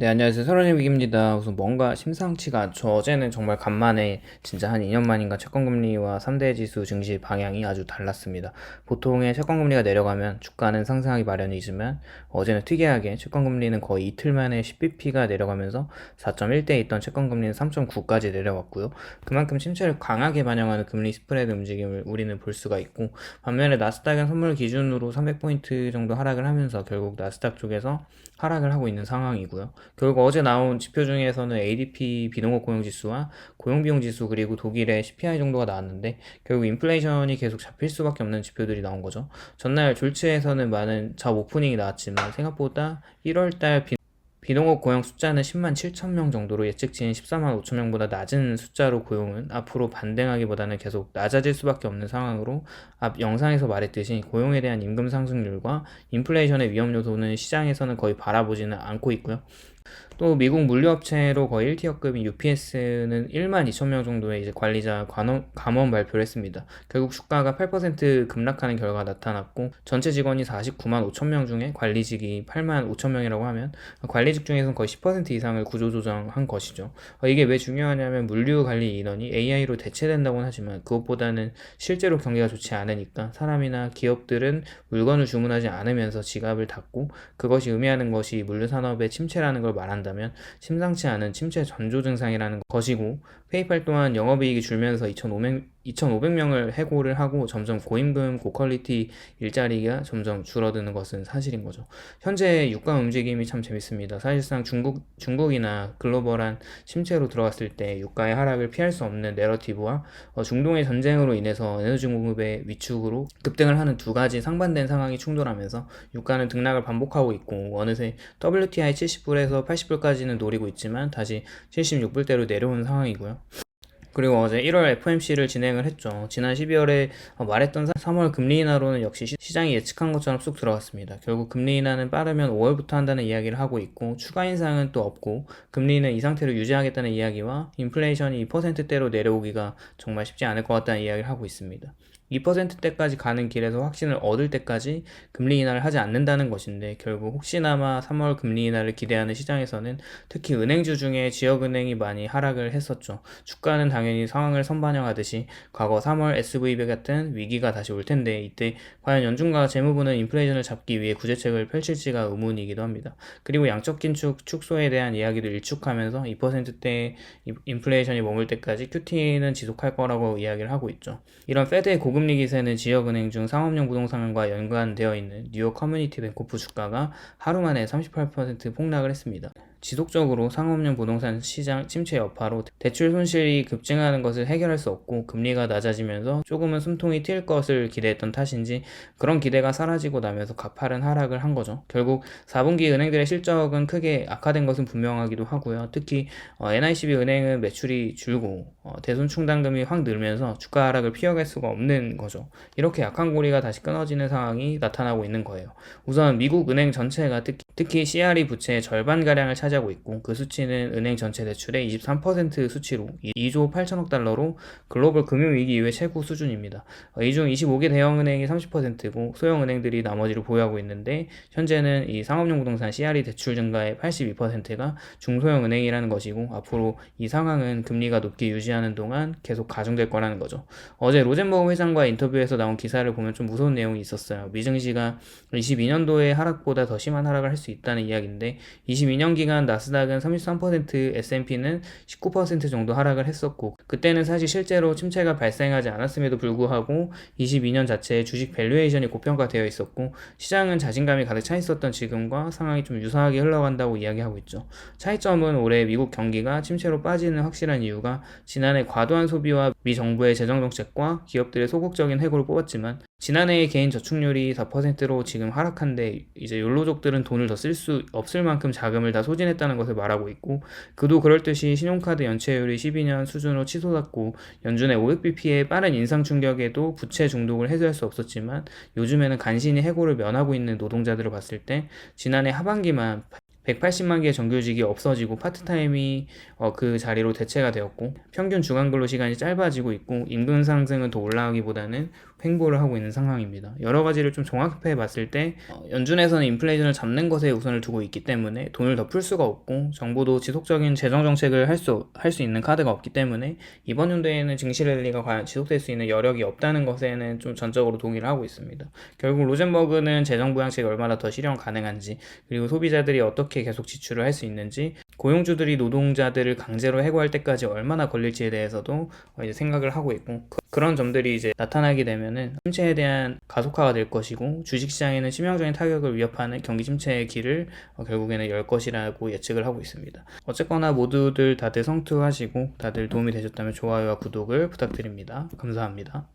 네, 안녕하세요. 서른일기입니다. 우선 뭔가 심상치가 않죠. 어제는 정말 간만에 진짜 한 2년 만인가 채권금리와 3대 지수 증시 방향이 아주 달랐습니다. 보통의 채권금리가 내려가면 주가는 상승하기 마련이지만 어제는 특이하게 채권금리는 거의 이틀 만에 10bp가 내려가면서 4.1대 있던 채권금리는 3.9까지 내려왔고요. 그만큼 침체를 강하게 반영하는 금리 스프레드 움직임을 우리는 볼 수가 있고 반면에 나스닥은 선물 기준으로 300포인트 정도 하락을 하면서 결국 나스닥 쪽에서 하락을 하고 있는 상황이고요. 결국 어제 나온 지표 중에서는 ADP 비농업 고용지수와 고용비용지수 그리고 독일의 CPI 정도가 나왔는데 결국 인플레이션이 계속 잡힐 수밖에 없는 지표들이 나온 거죠. 전날 졸츠에서는 많은 잡 오프닝이 나왔지만 생각보다 1월달 비 비농업 고용 숫자는 10만 7천 명 정도로 예측치인 14만 5천 명보다 낮은 숫자로 고용은 앞으로 반등하기보다는 계속 낮아질 수밖에 없는 상황으로 앞 영상에서 말했듯이 고용에 대한 임금 상승률과 인플레이션의 위험 요소는 시장에서는 거의 바라보지는 않고 있고요. 또 미국 물류업체로 거의 1티어급인 UPS는 1만 2천 명 정도의 이제 관리자 관원, 감원 발표를 했습니다. 결국 주가가 8% 급락하는 결과가 나타났고 전체 직원이 49만 5천 명 중에 관리직이 8만 5천 명이라고 하면 관리직 중에서는 거의 10% 이상을 구조조정한 것이죠. 어, 이게 왜 중요하냐면 물류 관리 인원이 AI로 대체된다고는 하지만 그것보다는 실제로 경기가 좋지 않으니까 사람이나 기업들은 물건을 주문하지 않으면서 지갑을 닫고 그것이 의미하는 것이 물류 산업의 침체라는 걸 말한다면 심상치 않은 침체 전조 증상이라는 것이고 페이팔 또한 영업이익이 줄면서 2,500, 2,500명을 해고를 하고 점점 고임금, 고퀄리티 일자리가 점점 줄어드는 것은 사실인 거죠. 현재 유가 움직임이 참 재밌습니다. 사실상 중국, 중국이나 글로벌한 침체로 들어갔을 때 유가의 하락을 피할 수 없는 내러티브와 어, 중동의 전쟁으로 인해서 에너지 공급의 위축으로 급등을 하는 두 가지 상반된 상황이 충돌하면서 유가는 등락을 반복하고 있고 어느새 WTI 70불에서 80불까지는 노리고 있지만 다시 76불대로 내려오는 상황이고요. 그리고 어제 1월 FOMC를 진행을 했죠. 지난 12월에 말했던 3월 금리 인하로는 역시 시장이 예측한 것처럼 쑥 들어갔습니다. 결국 금리 인하는 빠르면 5월부터 한다는 이야기를 하고 있고 추가 인상은 또 없고 금리는 이 상태로 유지하겠다는 이야기와 인플레이션이 2%대로 내려오기가 정말 쉽지 않을 것 같다는 이야기를 하고 있습니다. 2%대까지 가는 길에서 확신을 얻을 때까지 금리 인하를 하지 않는다는 것인데 결국 혹시나마 3월 금리 인하를 기대하는 시장에서는 특히 은행주 중에 지역은행이 많이 하락을 했었죠. 주가는 당연히 상황을 선반영하듯이 과거 3월 SVB 같은 위기가 다시 올 텐데 이때 과연 연준과 재무부는 인플레이션을 잡기 위해 구제책을 펼칠지가 의문이기도 합니다. 그리고 양적 긴축 축소에 대한 이야기도 일축하면서 2%대 인플레이션이 머물 때까지 QT는 지속할 거라고 이야기를 하고 있죠. 이런 페드의 고금 고금리 기세는 지역은행 중 상업용 부동산과 연관되어 있는 뉴욕 커뮤니티 뱅코프 주가가 하루 만에 38% 폭락을 했습니다. 지속적으로 상업용 부동산 시장 침체 여파로 대출 손실이 급증하는 것을 해결할 수 없고 금리가 낮아지면서 조금은 숨통이 트일 것을 기대했던 탓인지 그런 기대가 사라지고 나면서 가파른 하락을 한 거죠. 결국 4분기 은행들의 실적은 크게 악화된 것은 분명하기도 하고요. 특히 어, NICB 은행은 매출이 줄고 어, 대손 충당금이 확 늘면서 주가 하락을 피해갈 수가 없는 거죠. 이렇게 약한 고리가 다시 끊어지는 상황이 나타나고 있는 거예요. 우선 미국 은행 전체가 특히, 특히 CRE 부채의 절반가량을 차지 차지하고 있고 그 수치는 은행 전체 대출의 23% 수치로 2조 8천억 달러로 글로벌 금융위기 이후의 최고 수준입니다. 어, 이중 25개 대형은행이 30%고 소형은행들이 나머지를 보유하고 있는데 현재는 이 상업용 부동산 CRE 대출 증가의 82%가 중소형은행이라는 것이고 앞으로 이 상황은 금리가 높게 유지하는 동안 계속 가중될 거라는 거죠. 어제 로젠버그 회장과 인터뷰에서 나온 기사를 보면 좀 무서운 내용이 있었어요. 미증시가 22년도의 하락보다 더 심한 하락을 할 수 있다는 이야기인데 22년 기간 나스닥은 33%, S&P는 19% 정도 하락을 했었고 그때는 사실 실제로 침체가 발생하지 않았음에도 불구하고 22년 자체에 주식 밸류에이션이 고평가되어 있었고 시장은 자신감이 가득 차 있었던 지금과 상황이 좀 유사하게 흘러간다고 이야기하고 있죠. 차이점은 올해 미국 경기가 침체로 빠지는 확실한 이유가 지난해 과도한 소비와 미 정부의 재정 정책과 기업들의 소극적인 해고를 뽑았지만 지난해의 개인 저축률이 4%로 지금 하락한데 이제 욜로족들은 돈을 더 쓸 수 없을 만큼 자금을 다 소진했다는 것을 말하고 있고 그도 그럴듯이 신용카드 연체율이 12년 수준으로 치솟았고 연준의 500bp의 빠른 인상 충격에도 부채 중독을 해소할 수 없었지만 요즘에는 간신히 해고를 면하고 있는 노동자들을 봤을 때 지난해 하반기만 180만 개의 정규직이 없어지고 파트타임이 어, 그 자리로 대체가 되었고 평균 주간 근로 시간이 짧아지고 있고 임금 상승은 더 올라가기보다는 횡보를 하고 있는 상황입니다. 여러 가지를 좀 종합해 봤을 때 어, 연준에서는 인플레이션을 잡는 것에 우선을 두고 있기 때문에 돈을 더 풀 수가 없고 정부도 지속적인 재정 정책을 할 수 할 수 있는 카드가 없기 때문에 이번 연도에는 증시 랠리가 과연 지속될 수 있는 여력이 없다는 것에는 좀 전적으로 동의를 하고 있습니다. 결국 로젠버그는 재정 부양책이 얼마나 더 실현 가능한지 그리고 소비자들이 어떻게 계속 지출을 할 수 있는지 고용주들이 노동자들을 강제로 해고할 때까지 얼마나 걸릴지에 대해서도 어, 이제 생각을 하고 있고 그- 그런 점들이 이제 나타나게 되면은 침체에 대한 가속화가 될 것이고 주식시장에는 치명적인 타격을 위협하는 경기 침체의 길을 어, 결국에는 열 것이라고 예측을 하고 있습니다. 어쨌거나 모두들 다들 성투하시고 다들 도움이 되셨다면 좋아요와 구독을 부탁드립니다. 감사합니다.